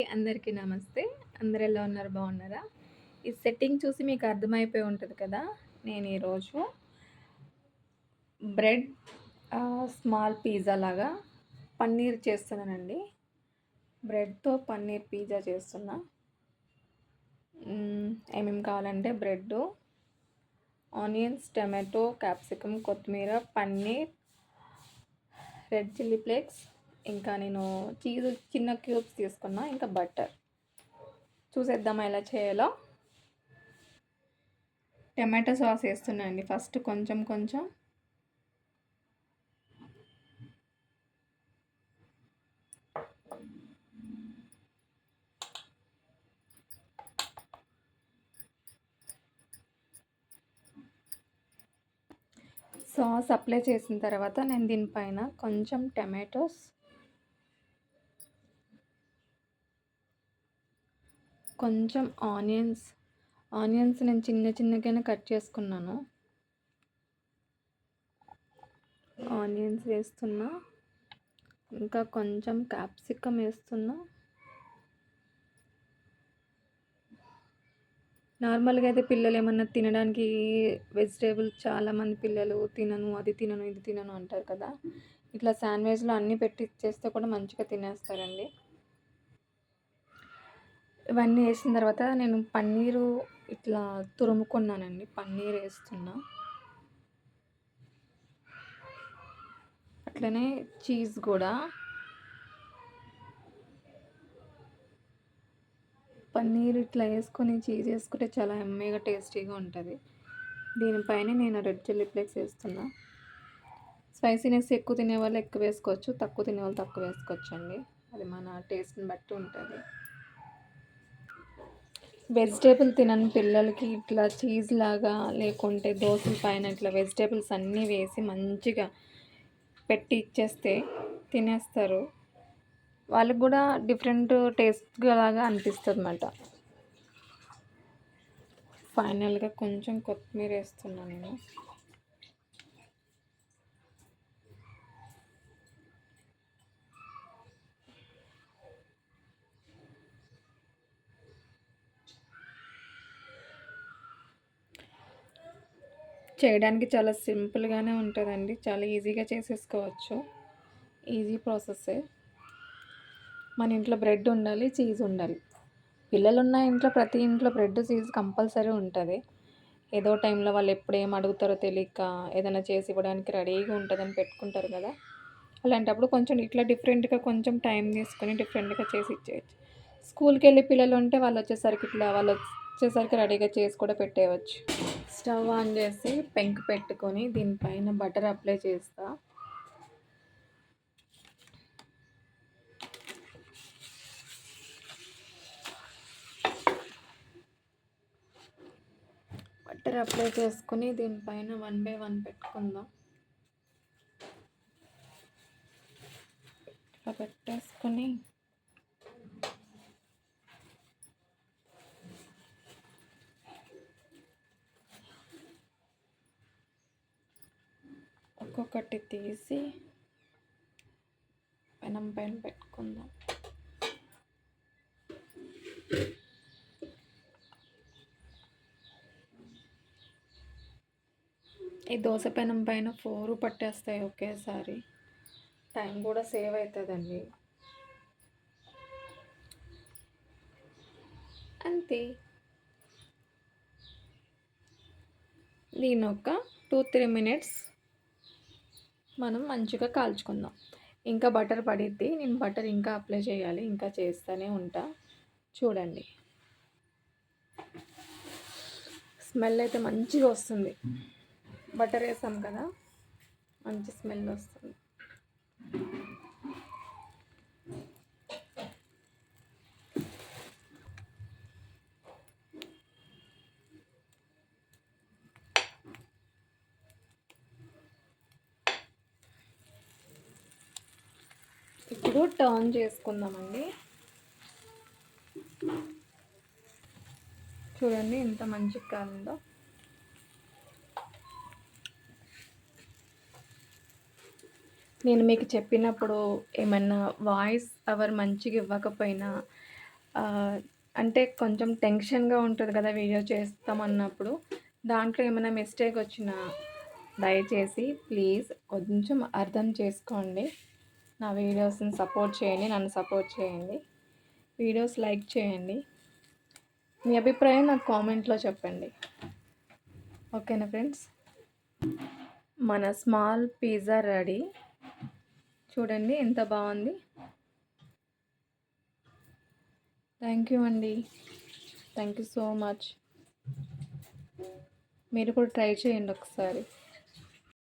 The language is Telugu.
అందరికీ నమస్తే. అందరు ఎలా ఉన్నారు? బాగున్నారా? ఈ సెట్టింగ్ చూసి మీకు అర్థమైపోయి ఉంటుంది కదా? నేను ఈరోజు బ్రెడ్ స్మాల్ పిజ్జా లాగా పన్నీర్ చేస్తున్నానండి. బ్రెడ్తో పన్నీర్ పిజ్జా చేస్తున్నా. ఏమేమి కావాలంటే బ్రెడ్ ఆనియన్స్ టమాటో క్యాప్సికమ్ కొత్తిమీర పన్నీర్ రెడ్ చిల్లీ ఫ్లేక్స్ ఇంకా నేను చీజ్ చిన్న క్యూబ్స్ తీసుకున్నా ఇంకా బటర్ చూసేద్దామా ఎలా చేయాలో. టమాటో సాస్ వేస్తున్నానండి ఫస్ట్ కొంచెం కొంచెం. సాస్ అప్లై చేసిన తర్వాత నేను దీనిపైన కొంచెం టమాటోస్ కొంచెం ఆనియన్స్ ఆనియన్స్ నేను చిన్న చిన్నగానే కట్ చేసుకున్నాను. ఆనియన్స్ వేస్తున్నా ఇంకా కొంచెం క్యాప్సికమ్ వేస్తున్నా. నార్మల్గా అయితే పిల్లలు ఏమన్నా తినడానికి వెజిటేబుల్ చాలామంది పిల్లలు తినను అది తినను ఇది తినను అంటారు కదా. ఇట్లా శాండ్విచ్లో అన్నీ పెట్టి ఇచ్చేస్తే కూడా మంచిగా తినేస్తారండి. ఇవన్నీ వేసిన తర్వాత నేను పన్నీరు ఇట్లా తురుముకున్నానండి. పన్నీర్ వేస్తున్నా. అట్లనే చీజ్ కూడా. పన్నీర్ ఇట్లా వేసుకొని చీజ్ వేసుకుంటే చాలా ఎమ్మీగా టేస్టీగా ఉంటుంది. దీనిపైన నేను రెడ్ చిల్లీ ఫ్లేక్స్ వేస్తున్నా. స్పైసీనెస్ ఎక్కువ తినే వాళ్ళు ఎక్కువ వేసుకోవచ్చు తక్కువ తినే వాళ్ళు తక్కువ వేసుకోవచ్చు అండి అది మన టేస్ట్ని బట్టి ఉంటుంది. వెజిటేబుల్ తినని పిల్లలకి ఇట్లా చీజ్ లాగా లేకుంటే దోశల పైన ఇట్లా వెజిటేబుల్స్ అన్నీ వేసి మంచిగా పెట్టి ఇచ్చేస్తే తినేస్తారు. వాళ్ళకి కూడా డిఫరెంట్ టేస్ట్ లాగా అనిపిస్తుంది అన్నమాట ఫైనల్గా కొంచెం కొత్తిమీర వేస్తున్నాను నేను. చేయడానికి చాలా సింపుల్గానే ఉంటుందండి. చాలా ఈజీగా చేసేసుకోవచ్చు. ఈజీ ప్రాసెస్సే. మన ఇంట్లో బ్రెడ్ ఉండాలి చీజ్ ఉండాలి. పిల్లలు ఉన్న ఇంట్లో ప్రతి ఇంట్లో బ్రెడ్ చీజ్ కంపల్సరీ ఉంటుంది. ఏదో టైంలో వాళ్ళు ఎప్పుడు ఏం అడుగుతారో తెలియక ఏదైనా చేసి ఇవ్వడానికి రెడీగా ఉంటుందని పెట్టుకుంటారు కదా. అలాంటప్పుడు కొంచెం ఇట్లా డిఫరెంట్గా కొంచెం టైం తీసుకొని డిఫరెంట్గా చేసి ఇచ్చేయచ్చు. స్కూల్కి వెళ్ళి పిల్లలు ఉంటే వాళ్ళు వచ్చేసరికి ఇట్లా వాళ్ళు వచ్చేసరికి రెడీగా చేసి కూడా పెట్టేయచ్చు స్టవ్ ఆన్ చేసి పెంకు పెట్టుకొని దీనిపైన బటర్ అప్లై చేస్తా. బటర్ అప్లై చేసుకుని దీనిపైన వన్ బై వన్ పెట్టుకుందాం. పెట్టేసుకొని ఒక్కొక్కటి తీసి పెనం పైన పెట్టుకుందాం. ఈ దోశ పెనం పైన ఫోరు పట్టేస్తాయి ఒకేసారి. టైం కూడా సేవ్ అవుతుందండి అంతే. దీని ఒక టూ త్రీ మినిట్స్ మనం మంచిగా కాల్చుకుందాం. ఇంకా బటర్ పడిద్ది. నేను బటర్ ఇంకా అప్లై చేయాలి. ఇంకా చేస్తూనే ఉంటా. చూడండి. స్మెల్ అయితే మంచిగా వస్తుంది. బటర్ వేసాం కదా? మంచి స్మెల్ వస్తుంది. ఇప్పుడు టర్న్ చేసుకుందామండి. చూడండి ఎంత మంచిగా కాలిందో నేను మీకు చెప్పినప్పుడు ఏమన్నా వాయిస్ అవర్ మంచిగా ఇవ్వకపోయినా అంటే కొంచెం టెన్షన్గా ఉంటుంది కదా వీడియో చేస్తామన్నప్పుడు. దాంట్లో ఏమైనా మిస్టేక్ వచ్చినా దయచేసి ప్లీజ్ కొంచెం అర్థం చేసుకోండి. నా వీడియోస్ని సపోర్ట్ చేయండి నన్ను సపోర్ట్ చేయండి. వీడియోస్ లైక్ చేయండి. మీ అభిప్రాయం నాకు కామెంట్లో చెప్పండి. ఓకేనా ఫ్రెండ్స్? మన స్మాల్ పిజ్జా రెడీ. చూడండి ఎంత బాగుంది. థ్యాంక్ యూ అండి. Thank you so much. మీరు కూడా ట్రై చేయండి ఒకసారి.